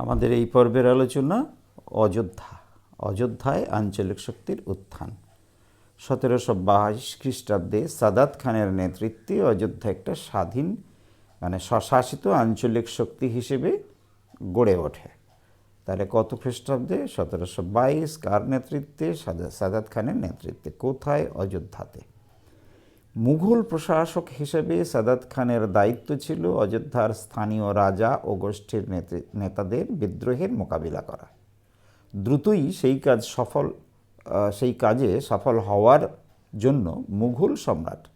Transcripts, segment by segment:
আমাদের এই পর্বের আলোচনা অযোধ্যা, অযোধ্যায় আঞ্চলিক শক্তির উত্থান। সতেরোশো বাইশ খ্রিস্টাব্দে সাদাত খানের নেতৃত্বে অযোধ্যা একটা স্বাধীন মানে স্বশাসিত আঞ্চলিক শক্তি হিসেবে গড়ে ওঠে। তাহলে কত খ্রিস্টাব্দে? সতেরোশো বাইশ কার নেতৃত্বে? সাদা- সাদাত খানের নেতৃত্বে। কোথায়? অযোধ্যাতে। মুঘল প্রশাসক হিসেবে সাদাত খানের দায়িত্ব ছিল অযোধ্যার স্থানীয় রাজা ও গোষ্ঠীর নেতৃ- নেতাদের বিদ্রোহের মোকাবিলা করা। দ্রুতই সেই কাজ সফল সেই কাজে সফল হওয়ার জন্য মুঘল সম্রাট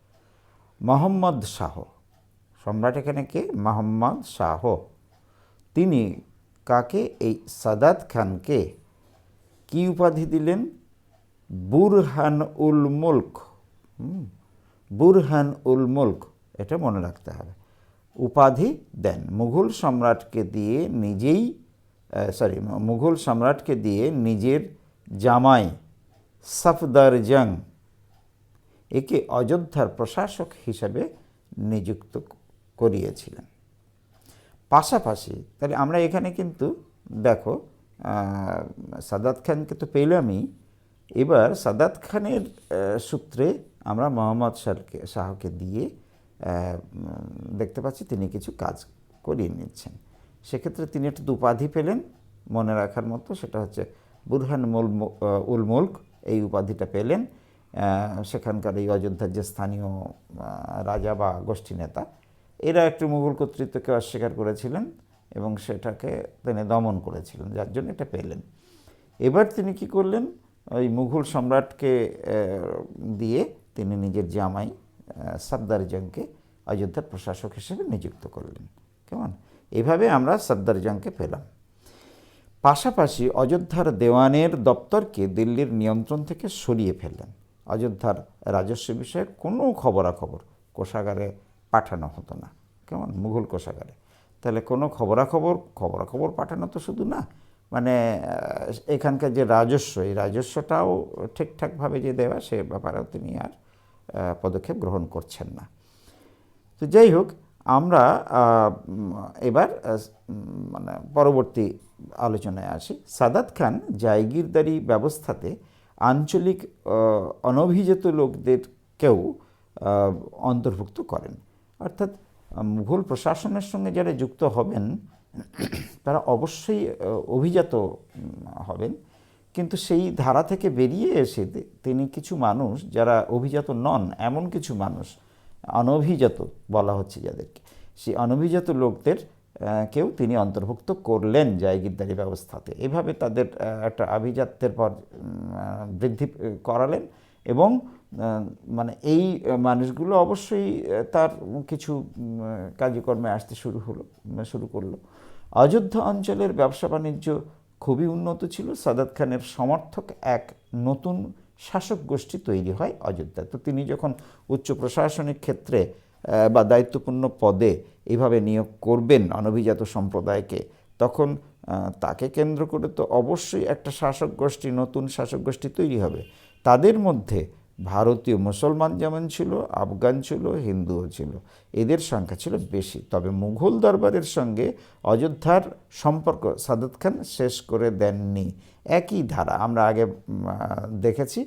মোহাম্মদ শাহ, সম্রাট এখানে কে? মোহাম্মদ শাহ। তিনি কাকে? এই সাদাত খানকে কি উপাধি দিলেন? বুরহান উল মুল্ক বুরহান উল মুল্ক, এটা মনে রাখতে হবে। উপাধি দেন। মুঘল সম্রাটকে দিয়ে নিজেই সরি মুঘল সম্রাটকে দিয়ে নিজের জামাই সফদার জং একে অযোধ্যার প্রশাসক হিসাবে নিযুক্ত করিয়েছিলেন। পাশাপাশি, তাহলে আমরা এখানে কিন্তু দেখো সাদাত খানকে তো পেলামই। এবার সাদাত খানের সূত্রে আমরা মোহাম্মদ শাহকে শাহকে দিয়ে দেখতে পাচ্ছি তিনি কিছু কাজ করিয়ে নিচ্ছেন। সেক্ষেত্রে তিনি একটা উপাধি পেলেন, মনে রাখার মতো সেটা হচ্ছে বুরহান মুল উল মুল্ক এই উপাধিটা পেলেন। সেখানকার এই অযোধ্যার যে স্থানীয় রাজা বা গোষ্ঠী নেতা, এরা একটু মুঘল কর্তৃত্বকে অস্বীকার করেছিলেন এবং সেটাকে তিনি দমন করেছিলেন, যার জন্য এটা পেলেন। এবার তিনি কি করলেন? ওই মুঘল সম্রাটকে দিয়ে তিনি নিজের জামাই সাদ্দার জংকে অযোধ্যার প্রশাসক হিসেবে নিযুক্ত করলেন। কেমন? এভাবে আমরা সাদ্দার জংকে পেলাম। পাশাপাশি অযোধ্যার দেওয়ানের দপ্তরকে দিল্লির নিয়ন্ত্রণ থেকে সরিয়ে ফেললেন। অযোধ্যার রাজস্ব বিষয়ে কোনো খবরাখবর কোষাগারে পাঠানো হতো না। কেমন? মুঘল কোষাগারে। তাহলে কোনো খবরাখবর খবরাখবর পাঠানো তো শুধু না মানে এখানকার যে রাজস্ব, এই রাজস্বটাও ঠিকঠাকভাবে যে দেওয়া, সে ব্যাপারেও তিনি আর পদক্ষেপ গ্রহণ করছেন না। তো যাই হোক, আমরা এবার মানে পরবর্তী আলোচনায় আসি। সাদাত খান জায়গিরদারি ব্যবস্থাতে আঞ্চলিক অনভিজাত লোকদেরকেও অন্তর্ভুক্ত করেন। অর্থাৎ মুঘল প্রশাসনের সঙ্গে যারা যুক্ত হবেন, তারা অবশ্যই অভিজাত হবেন। কিন্তু সেই ধারা থেকে বেরিয়ে এসে তিনি কিছু মানুষ যারা অভিজাত নন, এমন কিছু মানুষ, অনভিজাত বলা হচ্ছে যাদেরকে সেই অনভিজাত লোকদের কেউ তিনি অন্তর্ভুক্ত করলেন জায়গিরদারি ব্যবস্থাতে। এভাবে তাদের একটা আভিজাত্যের পর বৃদ্ধি করালেন এবং মানে এই মানুষগুলো অবশ্যই তার কিছু কাজকর্মে আসতে শুরু হলো, শুরু করল। অযোধ্যা অঞ্চলের ব্যবসা বাণিজ্য খুবই উন্নত ছিল। সাদাত খানের সমর্থক এক নতুন শাসক গোষ্ঠী তৈরি হয় অযোধ্যা তো তিনি যখন উচ্চ প্রশাসনিক ক্ষেত্রে বা দায়িত্বপূর্ণ পদে এইভাবে নিয়োগ করবেন অনভিজাত সম্প্রদায়কে, তখন তাকে কেন্দ্র করে তো অবশ্যই একটা শাসক গোষ্ঠী, নতুন শাসক গোষ্ঠী তৈরি হবে। তাদের মধ্যে ভারতীয় মুসলমান যেমন ছিল, আফগান ছিল, হিন্দুও ছিল। এদের সংখ্যা ছিল বেশি। তবে মুঘল দরবারের সঙ্গে অযোধ্যার সম্পর্ক সাদত খান শেষ করে দেননি। একই ধারা। আমরা আগে দেখেছি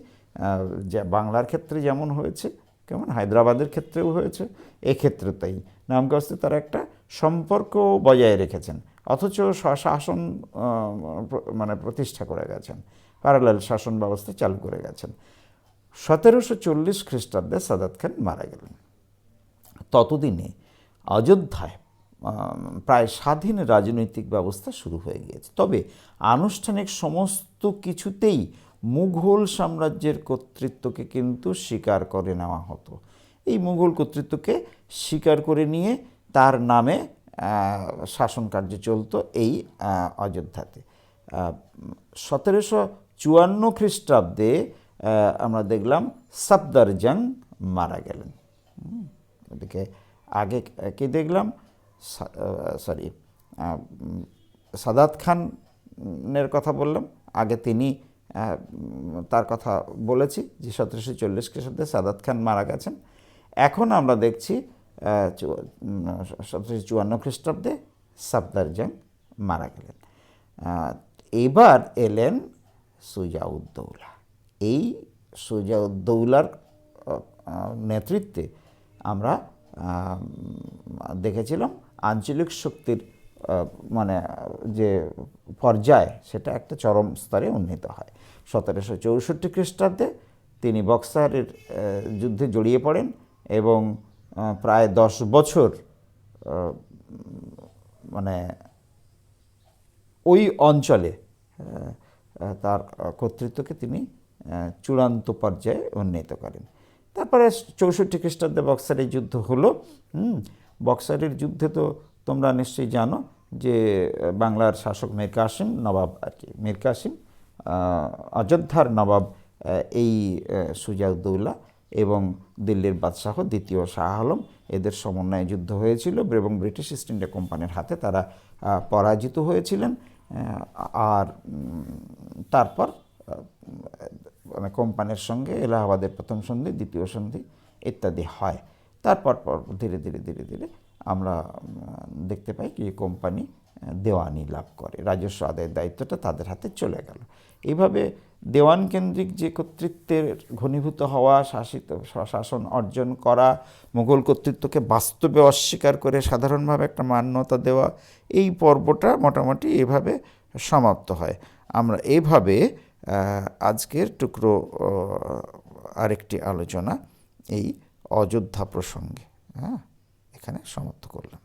যে বাংলার ক্ষেত্রে যেমন হয়েছে, কেমন? হায়দ্রাবাদের ক্ষেত্রেও হয়েছে। এক্ষেত্রে তাই। নামকাস্তে তারা একটা সম্পর্ক বজায় রেখেছেন। অথচ স্বশাসন মানে প্রতিষ্ঠা করে গেছেন। প্যারালাল শাসন ব্যবস্থা চালু করে গেছেন। সতেরোশো চল্লিশ খ্রিস্টাব্দে সাদাত খান মারা গেলেন। ততদিনে অযোধ্যায় প্রায় স্বাধীন রাজনৈতিক ব্যবস্থা শুরু হয়ে গিয়েছে। তবে আনুষ্ঠানিক সমস্ত কিছুতেই মুঘল সাম্রাজ্যের কর্তৃত্বকে কিন্তু স্বীকার করে নেওয়া হতো। এই মুঘল কর্তৃত্বকে স্বীকার করে নিয়ে তার নামে শাসন কার্য চলতো এই অযোধ্যাতে। সতেরোশো চুয়ান্ন খ্রিস্টাব্দে আমরা দেখলাম সাবদার মারা গেলেন। ওদিকে আগে কি দেখলাম? সরি সাদাত খানের কথা বললাম। আগে তিনি তার কথা বলেছি যে সতেরোশো চল্লিশ খ্রিস্টাব্দে সাদাত খান মারা গেছেন। এখন আমরা দেখছি সতেরোশো চুয়ান্ন খ্রিস্টাব্দে সাবদার মারা গেলেন। এবার এলেন সুজাউদ্দৌলা। এই সুজাউদ্দৌলার নেতৃত্বে আমরা দেখেছিলাম আঞ্চলিক শক্তির মানে যে পর্যায়, সেটা একটা চরম স্তরে উন্নীত হয়। সতেরোশো চৌষট্টি খ্রিস্টাব্দে তিনি বক্সারের যুদ্ধে জড়িয়ে পড়েন এবং প্রায় দশ বছর মানে ওই অঞ্চলে তার কর্তৃত্বকে তিনি চূড়ান্ত পর্যায়ে উন্নীত করেন। তারপরে চৌষট্টি খ্রিস্টাব্দে বক্সারের যুদ্ধ হলো। বক্সারের যুদ্ধে তো তোমরা নিশ্চয়ই জানো যে বাংলার শাসক মীর কাসিম, নবাব আর কি, মীর কাসিম অযোধ্যার নবাব এই সুজাউদ্দৌলা এবং দিল্লির বাদশাহ দ্বিতীয় শাহ আলম। এদের সমন্বয়ে যুদ্ধ হয়েছিল এবং ব্রিটিশ ইস্ট ইন্ডিয়া কোম্পানির হাতে তারা পরাজিত হয়েছিলেন। আর তারপর মানে কোম্পানির সঙ্গে এলাহাবাদের প্রথম সন্ধি দ্বিতীয় সন্ধি ইত্যাদি হয়। তারপর পর ধীরে ধীরে ধীরে ধীরে আমরা দেখতে পাই কি কোম্পানি দেওয়ানি লাভ করে। রাজস্ব আদায়ের দায়িত্বটা তাদের হাতে চলে গেল। এইভাবে দেওয়ান কেন্দ্রিক যে কর্তৃত্বের ঘনীভূত হওয়া শাসিত শাসন অর্জন করা মুঘল কর্তৃত্বকে বাস্তবে অস্বীকার করে সাধারণভাবে একটা মান্যতা দেওয়া এই পর্বটা মোটামুটি এভাবে সমাপ্ত হয়। আমরা এইভাবে আহ, আজকের টুকরো আরেকটি আলোচনা এই অযোধ্যা প্রসঙ্গে হ্যাঁ এখানে সমাপ্ত করলাম।